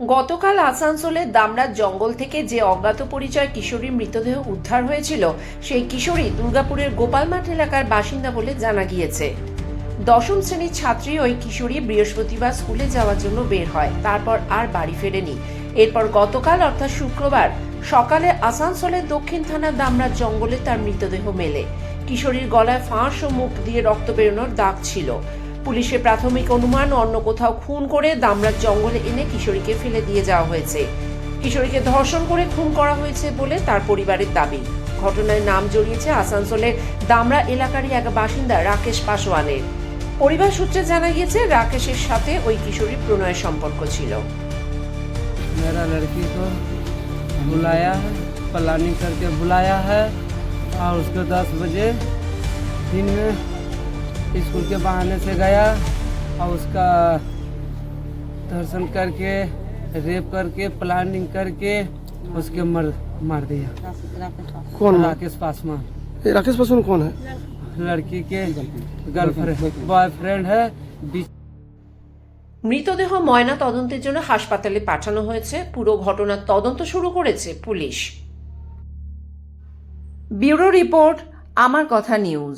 গতকাল আসানসোলের দামরার জঙ্গল থেকে যে অজ্ঞাত পরিচয় কিশোরীর মৃতদেহ উদ্ধার হয়েছিল, সেই কিশোরী দুর্গাপুরের গোপালমাঠ এলাকার বাসিন্দা বলে জানা গিয়েছে। দশম শ্রেণির ছাত্রী ওই কিশোরী বৃহস্পতিবার স্কুলে যাওয়ার জন্য বের হয়, তারপর আর বাড়ি ফেরেনি। এরপর গতকাল, অর্থাৎ শুক্রবার, সকালে আসানসোলের দক্ষিণ থানার দামরার জঙ্গলে তার মৃতদেহ মেলে। কিশোরীর গলায় ফাঁস ও মুখ দিয়ে রক্ত বেরোনোর দাগ ছিল। পুলিশের প্রাথমিক অনুমান অন্য কোথাও খুন করে দামরার জঙ্গলে এনে কিশোরীকে ফেলে দিয়ে যাওয়া হয়েছে কিশোরীকে ধর্ষণ করে খুন করা হয়েছে বলে তার পরিবারের দাবি ঘটনায় নাম জড়িয়েছে আসানসোলের দামরা এলাকারই এক বাসিন্দা রাকেশ পাসওয়ানের পরিবার সূত্রে জানা গিয়েছে রাকেশের সাথে ওই কিশোরীর প্রণয়ের সম্পর্ক ছিল मेरा लड़की को बुलाया है प्लानिंग करके बुलाया है और उसको दस बजे दिन में स्कूल के बहाने से गया और उसका दर्शन करके रेप करके प्लानिंग करके उसके मर मार दिया कौन मार- राकेश पासवान ये राकेश पासवान कौन है लड़की के गर्लफ्रेंड बॉयफ्रेंड है बीच মৃতদেহ ময়না তদন্তের জন্য হাসপাতালে পাঠানো হয়েছে পুরো ঘটনার তদন্ত শুরু করেছে পুলিশ ব্যুরো রিপোর্ট আমার কথা নিউজ